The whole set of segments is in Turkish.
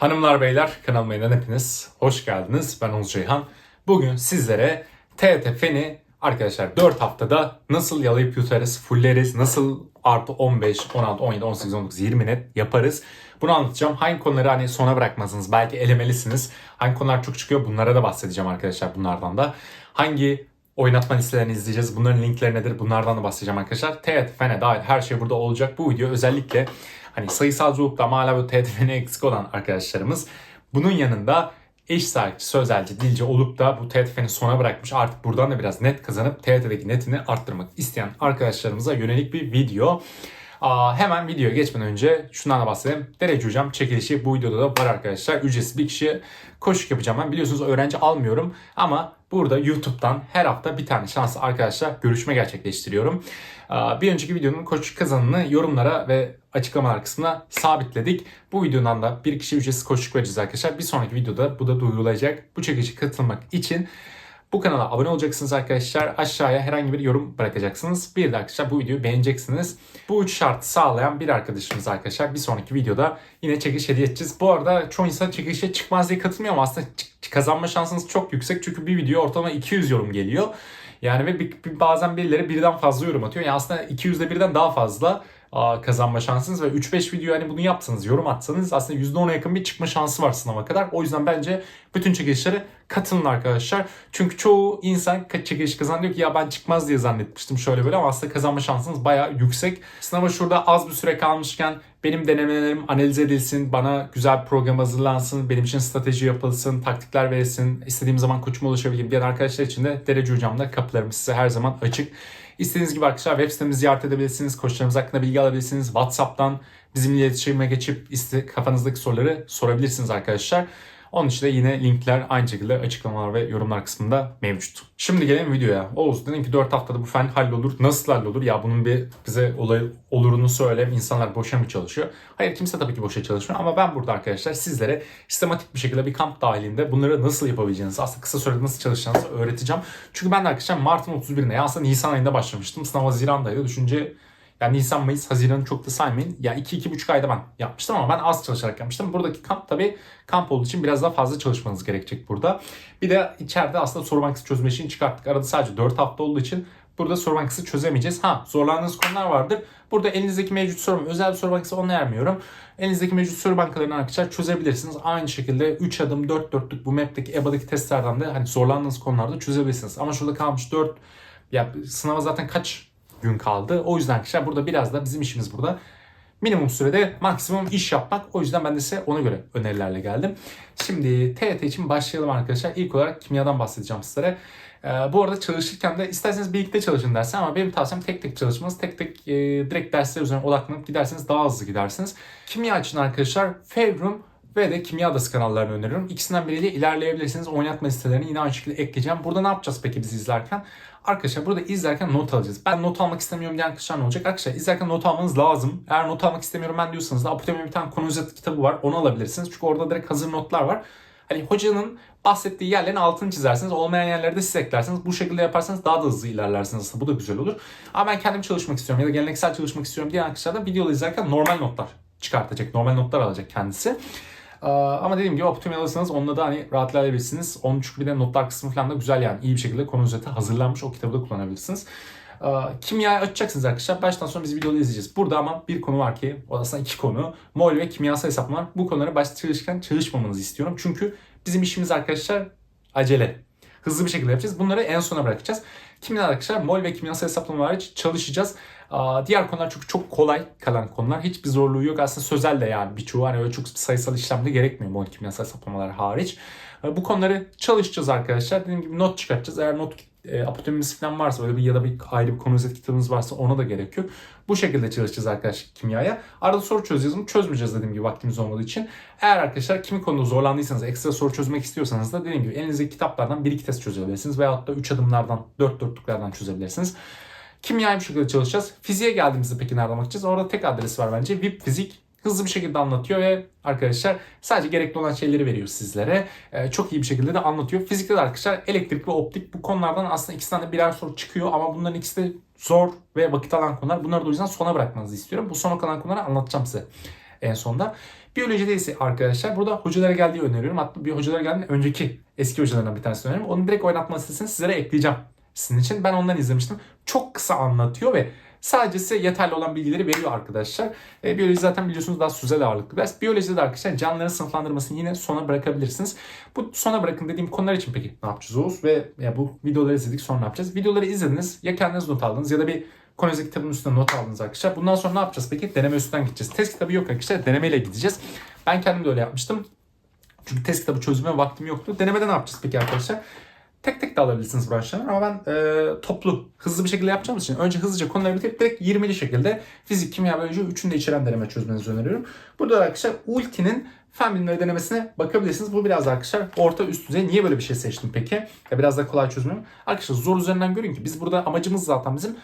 Hanımlar beyler kanalıma yeniden hepiniz hoş geldiniz. Ben Oğuz Ceyhan. Bugün sizlere TET Fen'i arkadaşlar 4 haftada nasıl yalayıp yutarız, fulleriz, nasıl artı 15, 16, 17, 18, 19, 20 net yaparız. Bunu anlatacağım. Hangi konuları hani sona bırakmazsınız. Belki elemelisiniz. Hangi konular çok çıkıyor bunlara da bahsedeceğim arkadaşlar bunlardan da. Hangi oynatma listelerini izleyeceğiz. Bunların linkleri nedir? Bunlardan da bahsedeceğim arkadaşlar. TET Fen'e dair her şey burada olacak. Bu video özellikle hani sayısalcılıkta ama hala TET Fen'i eksik olan arkadaşlarımız. Bunun yanında eş sahipçi, sözelci, dilci olup da bu TET Fen'i sona bırakmış artık buradan da biraz net kazanıp TET'deki netini arttırmak isteyen arkadaşlarımıza yönelik bir video. Aa, hemen videoya geçmeden önce şundan da bahsedelim. Derece hocam çekilişi bu videoda da var arkadaşlar. Ücretsiz bir kişi koşuk yapacağım ben. Biliyorsunuz öğrenci almıyorum ama burada YouTube'dan her hafta bir tane şanslı arkadaşlar görüşme gerçekleştiriyorum. Aa, Bir önceki videonun koşuk kazanını yorumlara ve açıklamalar kısmına sabitledik. Bu videodan da bir kişi ücretsiz koşuk vereceğiz arkadaşlar. Bir sonraki videoda bu da duyurulacak. Bu çekilişe katılmak için bu kanala abone olacaksınız arkadaşlar. Aşağıya herhangi bir yorum bırakacaksınız. Bir de arkadaşlar bu videoyu beğeneceksiniz. Bu üç şartı sağlayan bir arkadaşımız arkadaşlar. Bir sonraki videoda yine çekiliş hediye edeceğiz. Bu arada çoğu insan çekilişe çıkmaz diye katılmıyor ama aslında kazanma şansınız çok yüksek. Çünkü bir video ortalama 200 yorum geliyor. Yani ve bazen birileri birden fazla yorum atıyor. Yani aslında 200'de birden daha fazla kazanma şansınız ve 3-5 video hani bunu yapsanız, yorum atsanız aslında %10'a yakın bir çıkma şansı var sınava kadar. O yüzden bence bütün çekilişlere katılın arkadaşlar. Çünkü çoğu insan çekiliş kazan diyor ki ya ben çıkmaz diye zannetmiştim şöyle böyle ama aslında kazanma şansınız bayağı yüksek. Sınava şurada az bir süre kalmışken benim denemelerim analiz edilsin, bana güzel bir program hazırlansın, benim için strateji yapılsın, taktikler verilsin, istediğim zaman koçuma ulaşabileyim diyen arkadaşlar için de Derece Hocam'da kapılarımız size her zaman açık. İstediğiniz gibi arkadaşlar web sitemizi ziyaret edebilirsiniz, koçlarımız hakkında bilgi alabilirsiniz, WhatsApp'tan bizimle iletişime geçip kafanızdaki soruları sorabilirsiniz arkadaşlar. Onun için de yine linkler aynı şekilde açıklamalar ve yorumlar kısmında mevcut. Şimdi gelelim videoya. Oğuz dedin ki 4 haftada bu fen hallolur. Nasıl hallolur? Ya bunun bir bize olay olurunu söyle. İnsanlar boşa mı çalışıyor? Hayır kimse tabii ki boşa çalışmıyor. Ama ben burada arkadaşlar sizlere sistematik bir şekilde bir kamp dahilinde bunları nasıl yapabileceğinizi, aslında kısa sürede nasıl çalışacağınızı öğreteceğim. Çünkü ben de arkadaşlar Mart'ın 31'ine ya aslında Nisan ayında başlamıştım. Sınav Haziran'daydı. Düşünce yani Nisan, Mayıs, Haziran'ı çok da saymayın. Ya 2-2,5 ayda ben yapmıştım ama ben az çalışarak yapmıştım. Buradaki kamp tabii kamp olduğu için biraz daha fazla çalışmanız gerekecek burada. Bir de içeride aslında soru bankası çözme işini çıkarttık. Arada sadece 4 hafta olduğu için burada soru bankası çözemeyeceğiz. Ha zorlandığınız konular vardır. Burada elinizdeki mevcut soru özel bir soru bankası onu ermiyorum. Elinizdeki mevcut soru bankalarını arkadaşlar çözebilirsiniz. Aynı şekilde 3 adım 4 dörtlük bu map'teki EBA'daki testlerden de hani zorlandığınız konularda çözebilirsiniz. Ama şurada kalmış 4 ya sınava zaten kaç gün kaldı. O yüzden arkadaşlar burada biraz da bizim işimiz burada minimum sürede maksimum iş yapmak. O yüzden ben de size ona göre önerilerle geldim. Şimdi TYT için başlayalım arkadaşlar. İlk olarak kimyadan bahsedeceğim sizlere. Ee, bu arada çalışırken de isterseniz birlikte çalışın dersen ama benim tavsiyem tek tek çalışmanız. Tek tek e, direkt dersler üzerine odaklanıp giderseniz daha hızlı gidersiniz. Kimya için arkadaşlar Fevrum ve de Kimya Adası kanallarını öneriyorum. İkisinden biriyle ilerleyebilirsiniz. Oynatma listelerini yine aynı şekilde ekleyeceğim. Burada ne yapacağız peki biz izlerken? Arkadaşlar burada izlerken not alacağız. Ben not almak istemiyorum diyen arkadaşlar ne olacak? Arkadaşlar izlerken not almanız lazım. Eğer not almak istemiyorum ben diyorsanız da Apotemi'nin bir tane konu özet kitabı var. Onu alabilirsiniz. Çünkü orada direkt hazır notlar var. Hani hocanın bahsettiği yerlerin altını çizersiniz. Olmayan yerleri de siz eklersiniz. Bu şekilde yaparsanız daha da hızlı ilerlersiniz aslında. Bu da güzel olur. Ama ben kendim çalışmak istiyorum ya da geleneksel çalışmak istiyorum diyen arkadaşlar da videoda izlerken normal notlar çıkartacak. Normal notlar alacak kendisi. Ama dediğim gibi Optimi alırsanız onunla da hani rahat ilerleyebilirsiniz. Onun çünkü bir de notlar kısmı falan da güzel yani. iyi bir şekilde konu özeti hazırlanmış. O kitabı da kullanabilirsiniz. Kimyayı açacaksınız arkadaşlar. Baştan sona biz videoda izleyeceğiz. Burada ama bir konu var ki o aslında iki konu. Mol ve kimyasal hesaplamalar. Bu konuları başta çalışırken çalışmamanızı istiyorum. Çünkü bizim işimiz arkadaşlar acele. Hızlı bir şekilde yapacağız. Bunları en sona bırakacağız. Kimya arkadaşlar mol ve kimyasal hesaplama hariç çalışacağız. Diğer konular çünkü çok kolay kalan konular. Hiçbir zorluğu yok. Aslında sözel de yani birçoğu hani öyle çok sayısal işlemde gerekmiyor mol kimyasal hesaplamalar hariç. Ee, Bu konuları çalışacağız arkadaşlar. Dediğim gibi not çıkartacağız. Eğer not e, apotemimiz falan varsa böyle bir ya da bir ayrı bir konu özet kitabımız varsa ona da gerek yok. Bu şekilde çalışacağız arkadaşlar kimyaya. Arada soru çözeceğiz mi? Çözmeyeceğiz dediğim gibi vaktimiz olmadığı için. Eğer arkadaşlar kimi konuda zorlandıysanız, ekstra soru çözmek istiyorsanız da dediğim gibi elinizdeki kitaplardan bir iki test çözebilirsiniz. Veyahut da 3 adımlardan, 4 dörtlüklerden çözebilirsiniz. Kimyayı bu şekilde çalışacağız. Fiziğe geldiğimizde peki nereden bakacağız? Orada tek adres var bence. VIP Fizik hızlı bir şekilde anlatıyor ve arkadaşlar sadece gerekli olan şeyleri veriyor sizlere. Ee, çok iyi bir şekilde de anlatıyor. Fizikte de arkadaşlar elektrik ve optik bu konulardan aslında ikisinden de birer soru çıkıyor ama bunların ikisi de zor ve vakit alan konular. Bunları da o yüzden sona bırakmanızı istiyorum. Bu sona kalan konuları anlatacağım size. en sonda. Biyolojide ise arkadaşlar burada hocalara geldiği öneriyorum. Hatta bir hocalara geldiğinde önceki eski hocalarından bir tanesini öneriyorum. Onu direkt oynatma listesini sizlere ekleyeceğim sizin için. Ben ondan izlemiştim. Çok kısa anlatıyor ve sadece size yeterli olan bilgileri veriyor arkadaşlar. E, biyoloji zaten biliyorsunuz daha sözel ağırlıklı ders. Biyolojide de arkadaşlar canlıların sınıflandırmasını yine sona bırakabilirsiniz. Bu sona bırakın dediğim konular için peki ne yapacağız Oğuz? Ve ya bu videoları izledik sonra ne yapacağız? Videoları izlediniz ya kendiniz not aldınız ya da bir Konezi kitabının üstüne not aldınız arkadaşlar. Bundan sonra ne yapacağız peki? Deneme üstünden gideceğiz. Test kitabı yok arkadaşlar. Denemeyle gideceğiz. Ben kendim de öyle yapmıştım. Çünkü test kitabı çözüme vaktim yoktu. Denemede ne yapacağız peki arkadaşlar? Tek tek de alabilirsiniz branşları ama ben e, toplu, hızlı bir şekilde yapacağımız için önce hızlıca konuları bitirip direkt 20'li şekilde fizik, kimya, biyoloji üçünü de içeren deneme çözmenizi öneriyorum. Burada da arkadaşlar Ulti'nin fen bilimleri denemesine bakabilirsiniz. Bu biraz arkadaşlar orta üst düzey. Niye böyle bir şey seçtim peki? Ya biraz da kolay çözmüyorum. Arkadaşlar zor üzerinden görün ki biz burada amacımız zaten bizim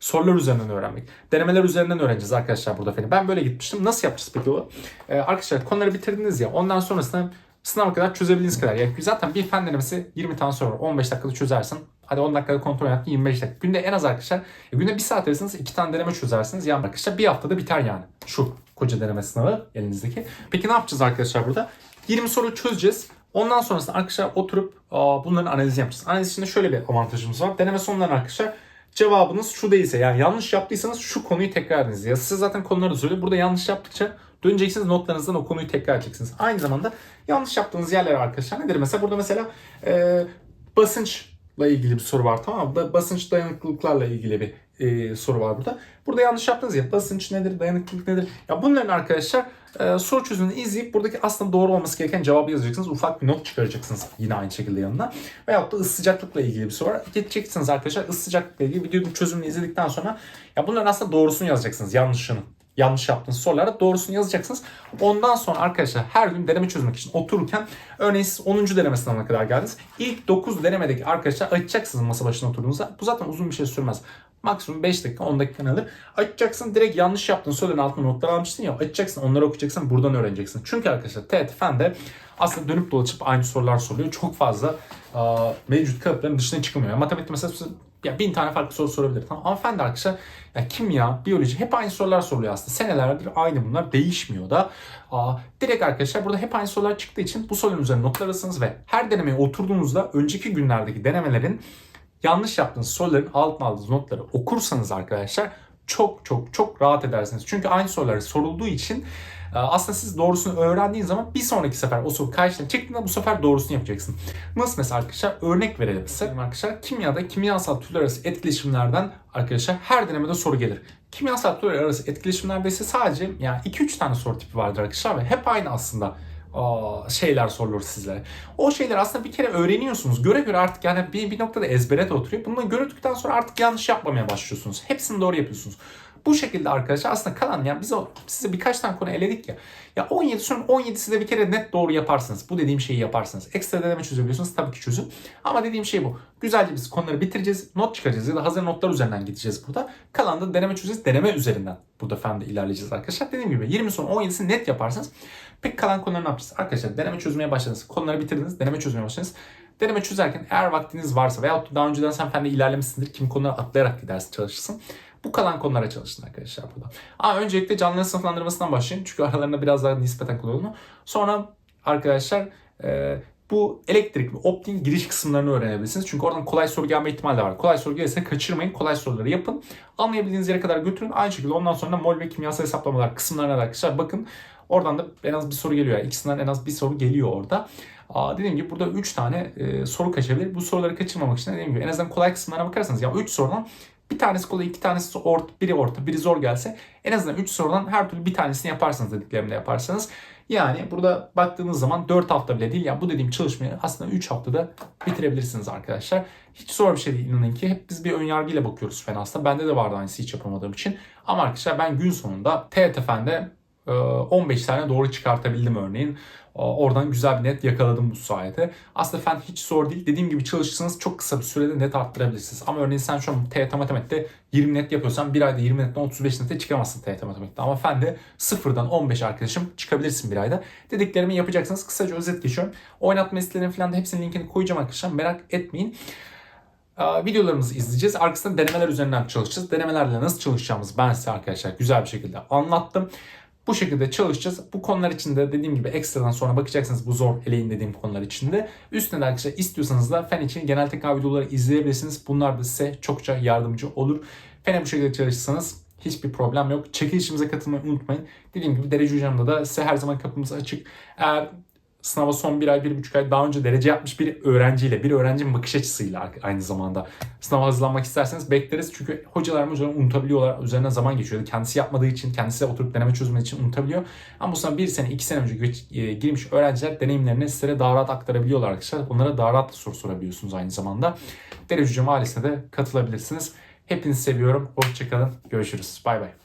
sorular üzerinden öğrenmek. Denemeler üzerinden öğreneceğiz arkadaşlar burada efendim. Ben böyle gitmiştim. Nasıl yapacağız peki o? Ee, arkadaşlar konuları bitirdiniz ya. Ondan sonrasında sınava kadar çözebildiğiniz kadar. Yani zaten bir fen denemesi 20 tane soru var. 15 dakikada çözersin. Hadi 10 dakikada kontrol yaptın 25 dakika. Günde en az arkadaşlar e, günde 1 saat verirseniz 2 tane deneme çözersiniz. Yani arkadaşlar bir haftada biter yani. Şu koca deneme sınavı elinizdeki. Peki ne yapacağız arkadaşlar burada? 20 soru çözeceğiz. Ondan sonrasında arkadaşlar oturup bunların analizini yapacağız. Analiz içinde şöyle bir avantajımız var. Deneme sonlarında arkadaşlar cevabınız şu değilse yani yanlış yaptıysanız şu konuyu tekrar ediniz. Ya size zaten konuları söylüyor. Burada yanlış yaptıkça döneceksiniz notlarınızdan o konuyu tekrar edeceksiniz. Aynı zamanda yanlış yaptığınız yerler arkadaşlar nedir? Mesela burada mesela e, basınçla ilgili bir soru var tamam mı? Ba- Basınç dayanıklılıklarla ilgili bir e, soru var burada. Burada yanlış yaptınız ya basınç nedir, dayanıklılık nedir? Ya bunların arkadaşlar e, soru çözümünü izleyip buradaki aslında doğru olması gereken cevabı yazacaksınız. Ufak bir not çıkaracaksınız yine aynı şekilde yanına. Veyahut da ısı sıcaklıkla ilgili bir soru var. Geçeceksiniz arkadaşlar ısı sıcaklıkla ilgili videonun çözümünü izledikten sonra ya bunların aslında doğrusunu yazacaksınız yanlışını yanlış yaptığınız sorulara doğrusunu yazacaksınız. Ondan sonra arkadaşlar her gün deneme çözmek için otururken örneğin siz 10. deneme sınavına kadar geldiniz. İlk 9 denemedeki arkadaşlar açacaksınız masa başına oturduğunuzda. Bu zaten uzun bir şey sürmez. Maksimum 5 dakika 10 dakika alır. Açacaksın direkt yanlış yaptığın soruların altına notlar almıştın ya açacaksın onları okuyacaksın buradan öğreneceksin. Çünkü arkadaşlar TET Fen'de aslında dönüp dolaşıp aynı sorular soruyor. Çok fazla aa, mevcut kalıpların dışına çıkmıyor. Matematik mesela ya bin tane farklı soru sorabilir. Tamam. Ama fen de arkadaşlar ya kimya, biyoloji hep aynı sorular soruluyor aslında. Senelerdir aynı bunlar değişmiyor da. Aa, direkt arkadaşlar burada hep aynı sorular çıktığı için bu soruların üzerine notlar alırsınız ve her denemeye oturduğunuzda önceki günlerdeki denemelerin yanlış yaptığınız soruların altına aldığınız notları okursanız arkadaşlar çok çok çok rahat edersiniz. Çünkü aynı sorular sorulduğu için e, aslında siz doğrusunu öğrendiğiniz zaman bir sonraki sefer o soru karşına çıktığında bu sefer doğrusunu yapacaksın. Nasıl mesela arkadaşlar örnek verelim size. Arkadaşlar kimyada kimyasal türler arası etkileşimlerden arkadaşlar her denemede soru gelir. Kimyasal türler arası etkileşimlerde ise sadece yani 2-3 tane soru tipi vardır arkadaşlar ve hep aynı aslında şeyler sorulur sizlere. O şeyler aslında bir kere öğreniyorsunuz. Göre göre artık yani bir, bir noktada ezbere de oturuyor. Bunu gördükten sonra artık yanlış yapmamaya başlıyorsunuz. Hepsini doğru yapıyorsunuz. Bu şekilde arkadaşlar aslında kalan yani biz o, size birkaç tane konu eledik ya. Ya 17 sonra 17'si de bir kere net doğru yaparsınız. Bu dediğim şeyi yaparsınız. Ekstra deneme çözebiliyorsunuz tabii ki çözün. Ama dediğim şey bu. Güzelce biz konuları bitireceğiz. Not çıkaracağız ya da hazır notlar üzerinden gideceğiz burada. Kalan da deneme çözeceğiz. Deneme üzerinden burada fende ilerleyeceğiz arkadaşlar. Dediğim gibi 20 sonra 17'si net yaparsanız pek kalan konuları ne yapacağız? Arkadaşlar deneme çözmeye başladınız. Konuları bitirdiniz. Deneme çözmeye başladınız. Deneme çözerken eğer vaktiniz varsa veyahut da daha önceden sen fende ilerlemişsindir. Kim konuları atlayarak gidersin çalışırsın. Bu kalan konulara çalışın arkadaşlar burada. Ama öncelikle canlıların sınıflandırmasından başlayın. Çünkü aralarında biraz daha nispeten kolay olduğunu. Sonra arkadaşlar e, bu elektrik ve optiğin giriş kısımlarını öğrenebilirsiniz. Çünkü oradan kolay soru gelme ihtimali de var. Kolay soru gelirse kaçırmayın. Kolay soruları yapın. Anlayabildiğiniz yere kadar götürün. Aynı şekilde ondan sonra mol ve kimyasal hesaplamalar kısımlarına da arkadaşlar bakın. Oradan da en az bir soru geliyor. Yani ikisinden en az bir soru geliyor orada. Aa, dediğim gibi burada 3 tane e, soru kaçabilir. Bu soruları kaçırmamak için dediğim gibi en azından kolay kısımlarına bakarsanız ya 3 sorudan bir tanesi kolay, iki tanesi orta, biri orta, biri zor gelse en azından 3 sorudan her türlü bir tanesini yaparsanız dediklerimde yaparsanız. Yani burada baktığınız zaman 4 hafta bile değil. Yani bu dediğim çalışmayı aslında 3 haftada bitirebilirsiniz arkadaşlar. Hiç zor bir şey değil inanın ki. Hep biz bir ön yargıyla bakıyoruz fen aslında. Bende de vardı aynısı hiç yapamadığım için. Ama arkadaşlar ben gün sonunda TETF'de 15 tane doğru çıkartabildim örneğin. Oradan güzel bir net yakaladım bu sayede. Aslında fen hiç zor değil. Dediğim gibi çalışırsanız çok kısa bir sürede net arttırabilirsiniz. Ama örneğin sen şu an TYT matematikte 20 net yapıyorsan bir ayda 20 netten 35 nete çıkamazsın TYT matematikte. Ama fende sıfırdan 15 arkadaşım çıkabilirsin bir ayda. Dediklerimi yapacaksınız. Kısaca özet geçiyorum. Oynatma listelerini falan da hepsinin linkini koyacağım arkadaşlar. Merak etmeyin videolarımızı izleyeceğiz. Arkasında denemeler üzerinden çalışacağız. Denemelerle nasıl çalışacağımızı ben size arkadaşlar güzel bir şekilde anlattım. Bu şekilde çalışacağız. Bu konular içinde dediğim gibi ekstradan sonra bakacaksınız bu zor eleyin dediğim konular içinde. Üstüne de arkadaşlar istiyorsanız da fen için genel tekrar videoları izleyebilirsiniz. Bunlar da size çokça yardımcı olur. Fene bu şekilde çalışırsanız hiçbir problem yok. Çekilişimize katılmayı unutmayın. Dediğim gibi derece hocamda da size her zaman kapımız açık. Eğer sınava son bir ay, bir buçuk ay daha önce derece yapmış bir öğrenciyle, bir öğrencinin bakış açısıyla aynı zamanda sınava hazırlanmak isterseniz bekleriz. Çünkü hocalar hocalar unutabiliyorlar. Üzerine zaman geçiyor. Kendisi yapmadığı için, kendisi oturup deneme çözmek için unutabiliyor. Ama bu sınava bir sene, iki sene önce e, girmiş öğrenciler deneyimlerini sizlere daha rahat aktarabiliyorlar arkadaşlar. Onlara daha rahat soru sorabiliyorsunuz aynı zamanda. Derece Hocam ailesine de katılabilirsiniz. Hepinizi seviyorum. Hoşçakalın. Görüşürüz. Bay bay.